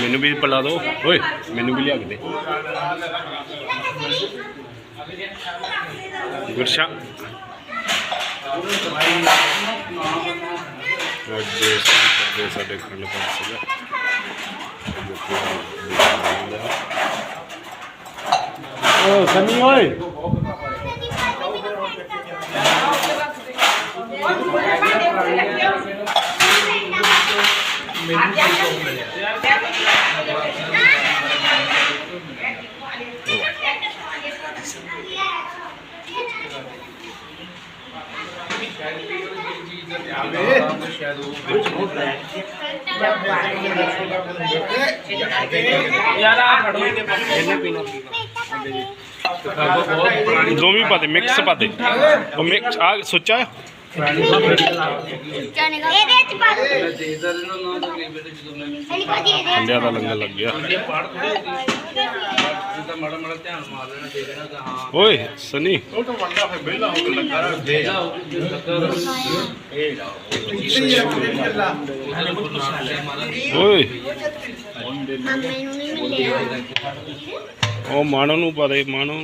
ਮੈਨੂੰ ਵੀ ਪਿਲਾ ਦੋ। ਓਏ, ਮੈਨੂੰ ਵੀ ਲਿਆ ਕੇ ਦੇ। ਗੁਰਸ਼ਾ। ਅੱਜ ਸਾਡੇ ਸਾਡੇ ਖੰਡ ਪਾਸ ਸੀਗਾ। ਓ ਸੰਨੀ ਓਏ। जो भी पाते मिक्स पाते मिक्स आ सोचा है? ਇਹਦੇ ਚ ਪਾ ਦੋ। ਇਹਨੂੰ ਕੋ ਦੇ ਦੇ ਅੰਡਿਆਂ ਦਾ ਲੰਗਰ ਲੱਗ ਗਿਆ। ਓਏ ਸਨੀ। ਓਏ। ਮੰਮੀ ਨੂੰ ਨਹੀਂ ਮਿਲਿਆ ਉਹ ਮਾਣੋ ਨੂੰ ਪਾ ਦੇ ਮਾਣੋ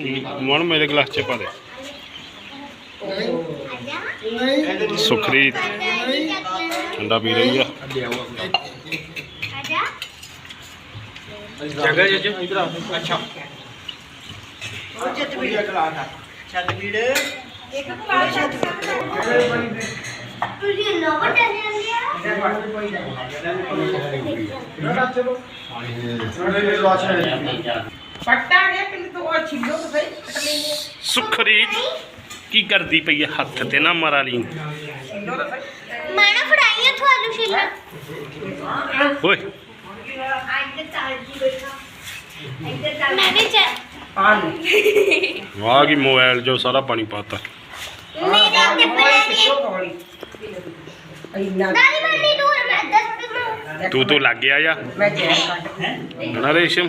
ਮਾਣ ਮੇਰੇ ਗਲਾਸ 'ਚ ਪਾ ਦੇ। ਸੁਖਰੀ ਠੰਡਾ ਪੀ ਰਹੀ ਆ। ਆਜਾ। ਇੱਕ ਕਲਾਸ ਛੱਡ ਤੁਸੀਂ ਨੋਟ ਟੈਨ ਲਿਆ ਪੱਟਾ ਗਿਆ ਪਿੰਡ ਤੋਂ ਉਹ ਛਿੱਲੋ ਤਾਂ ਸਹੀ ਕੱਟ ਲੈਂਦੇ ਸੁਖਰੀ ਕੀ ਕਰਦੀ ਪਈ ਆ ਹੱਥ ਤੇ ਨਾ ਮਾਰਾ ਲਈ ਛਿੱਲੋ ਤਾਂ ਸਹੀ ਮੈਂ ਨਾ ਫੜਾਈ ਤੁਹਾਨੂੰ ਸ਼ੀਲਾ ਓਏ। ਮੈਂ ਵੀ ਚ ਆ ਲਈ ਵਾਹ ਕੀ ਮੋਬਾਈਲ 'ਚੋਂ ਸਾਰਾ ਪਾਣੀ ਪਾਤਾ। ਮੇਰੇ ਤੇ ਇੰਨਾ ਦਾਦੀ ਬੰਦੀ ਦੂਰ ਮੈਂ ਤੂੰ। ਤੂੰ ਲੱਗ ਗਿਆ ਜਾ ਮੈਂ ਕੱਟ ਹਨਾ ਰੇਸ਼ਮ।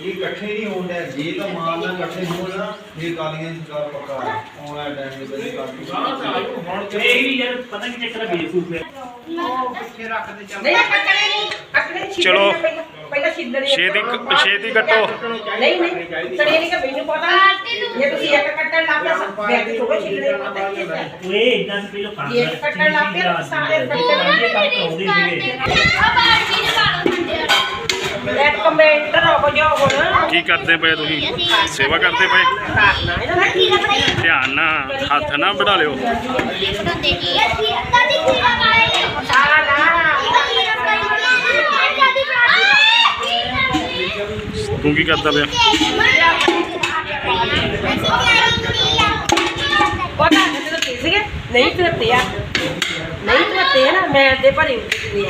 ਇਹ ਇਕੱਠੇ ਨਹੀਂ ਹੁੰਦੇ ਜੇ ਤਾਂ ਮਾਲ ਨਾਲ ਇਕੱਠੇ ਹੋਣ ਨਾ ਇਹ ਕਾਲੀਆਂ ਸ਼ਿਕਾਰ ਪੱਕਾ ਆਉਣਾ ਟਾਈਮ ਦੇ ਵਿੱਚ ਕਾਲੀ ਇਹ ਵੀ ਯਾਰ ਪਤਾ ਕੀ ਚੱਕਰ ਹੈ ਬੇਵਕੂਫ ਹੈ ਨਹੀਂ ਕੱਟਣੇ ਨਹੀਂ। ਕੱਟਣੇ ਛਿੱਲਣੇ ਚਲੋ। ਪਹਿਲਾਂ। ਛਿੱਲਣੇ ਛੇਤੀ ਛੇਤੀ ਕੱਟੋ। ਨਹੀਂ ਨਹੀਂ। ਸੜੇ ਨਹੀਂ ਕਿ ਮੈਨੂੰ ਪਤਾ। ਜੇ ਤੁਸੀਂ ਇੱਕ ਕੱਟਣ ਲੱਗ ਪਏ ਮੈਂ ਥੋੜਾ ਛਿੱਲਣੇ ਪਤਾ ਹੀ ਹੈ ਓਏ ਇਦਾਂ ਪਹਿਲਾਂ ਫੜ ਇਹ ਕੱਟਣ ਲੱਗ ਤਾਂ ਸਾਰੇ ਕੱਟਣ ਕੰਮ ਕਰਾਉਂਦੇ ਸੀਗੇ ਆ ਬਾਲਟੀ ਦੇ ਕੀ ਕਰਦੇ ਪਏ ਤੁਸੀਂ ਸੇਵਾ ਕਰਦੇ ਪਏ ਕਰਨਾ ਇਹਨਾਂ ਨੇ ਖੀਰਾ ਫੜਾਈ ਧਿਆਨ ਨਾਲ ਹੱਥ ਨਾ ਵੜਾ ਲਿਓ ਬਣਾਉਂਦੇ ਕੀ ਦਾਦੀ ਖੀਰਾ ਫੜਾਈ ਸਾਰਾ ਨਾ ਖੀਰਾ ਫੜਾਈ ਦਾਦੀ ਫੜਾਈ ਤੂੰ ਕੀ ਕਰਦਾ ਪਿਆ ਪਤਾ ਨਹੀਂ ਤੇ ਸੀਗੇ ਨਹੀਂ ਧੋਤੇ ਆ ਨਹੀਂ ਧੋਤੇ ਆ ਨਾ ਮੈਂ ਦੇ ਭਰੀ ਹੁੰਦੀ ਆ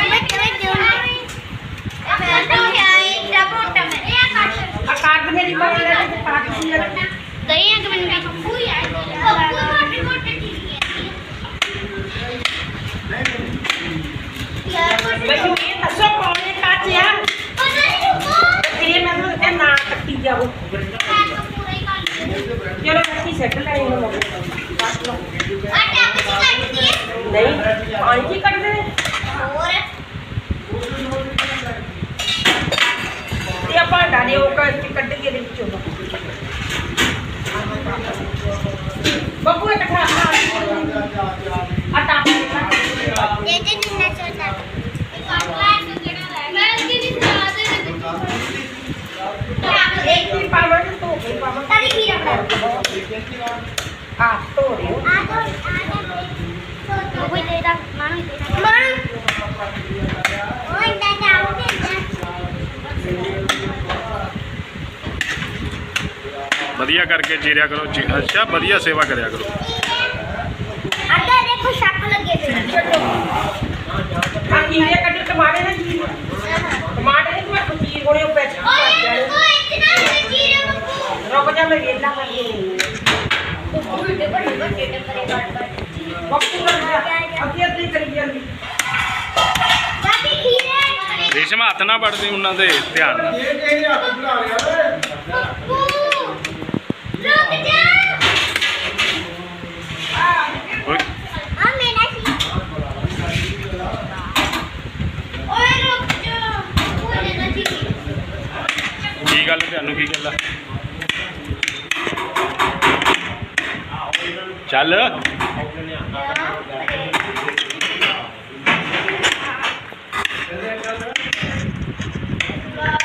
मेरी बात लगे तो पापी सी लगे दही आके बन गई पप्पू यार। पप्पू मोटे मोटे ठीक है। यार बच्चों ये तसो कौन का यार। तेरे में तो ये ना कटी जाओ चलो अच्छी सेटल है इन्होंने। नहीं पानी कट दे ਆ ਧੋ ਰਿਓ ਆ ਦੋ ਆ ਦੋ ਕੋਈ ਦੇ ਦਾ ਮਾਨੂੰ ਦੇ ਦਾ ਮਾਨੂੰ ਓਏ ਦਾ ਜਾਉਂਗੇ ਵਧੀਆ ਕਰਕੇ ਚੀਰਿਆ ਕਰੋ ਚੀ- ਅੱਛਾ ਵਧੀਆ ਸੇਵਾ ਕਰਿਆ ਕਰੋ ਅੱਗੇ ਦੇਖੋ ਸ਼ੱਕ ਲੱਗੇ ਪਏ ਆ ਕੀੜੇ ਕੱਢ ਟਮਾਟੇ ਨਾ ਜੀ ਟਮਾਟੇ ਨੇ ਤੁਹਾਨੂੰ ਚੀਰ ਹੋਣੇ ਉਹ ਵਿੱਚ ਪਾ ਓਏ ਜਾਣੇ ਓਏ ਇਤਨਾ ਜੀਰੇ ਬੱਬੂ ਰੁਕ ਜਾ ਮੈਂ ਵੇਲਾ ਕਰਦੀ ਰੇਸ਼ਮ ਹੱਥ ਨਾ ਵੜਦੇ ਉਹਨਾਂ ਦੇ ਧਿਆਨ ਨਾਲ। ਕੀ ਗੱਲ ਤੁਹਾਨੂੰ ਕੀ ਗੱਲ ਆ? ਚੱਲ।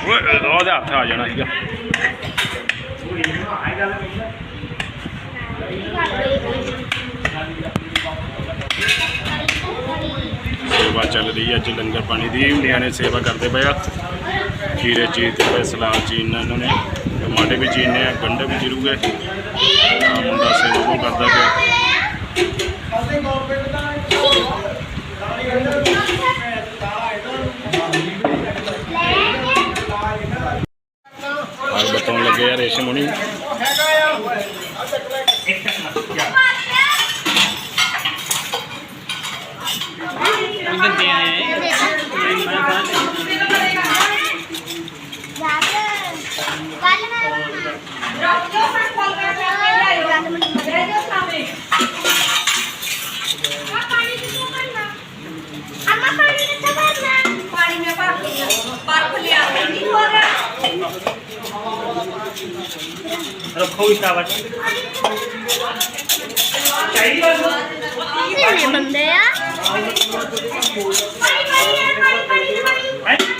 ਓਏ ਉਹਦੇ ਹੱਥ ਆ ਜਾਣਾ ਸੀਗਾ। ਸੇਵਾ ਚੱਲ ਰਹੀ ਹੈ, ਅੱਜ ਲੰਗਰ ਪਾਣੀ ਦੀ, ਨਿਆਣੇ ਸੇਵਾ ਕਰਦੇ ਪਏ ਆ। ਖੀਰੇ ਚੀਰਦੇ ਪਏ ਸਲਾਦ ਚੀਰਨਾ ਇਹਨਾਂ ਨੇ ਟਮਾਟੇ ਵੀ ਚੀਰਨੇ ਆ ਗੰਢੇ ਵੀ ਚੀਰੂਗੇ ਹੈ ਮੁੰਡਾ ਸੇਵਾ ਉਹ ਕਰਦਾ ਪਿਆ। ਅਸੀਂ ਗਵਰਨਮੈਂਟ ਦਾ ਔਰ ਬਤਾਉਣ ਲੱਗੇ ਆ ਰੇਸ਼ਮ ਹੁਣੀ ਪਾਣੀ ਮੈਂ ਭਰ ਲਈ ਬਰਫ ਲਿਆ ਨਹੀਂ ਹੋ ਰਿਹਾ ਰੱਖੋ ਸ਼ਾਬਾਸ਼ ਕਿੰਨੇ ਬੰਦੇ ਆ? ਪਾਣੀ ਪਾਣੀ ਪਾਣੀ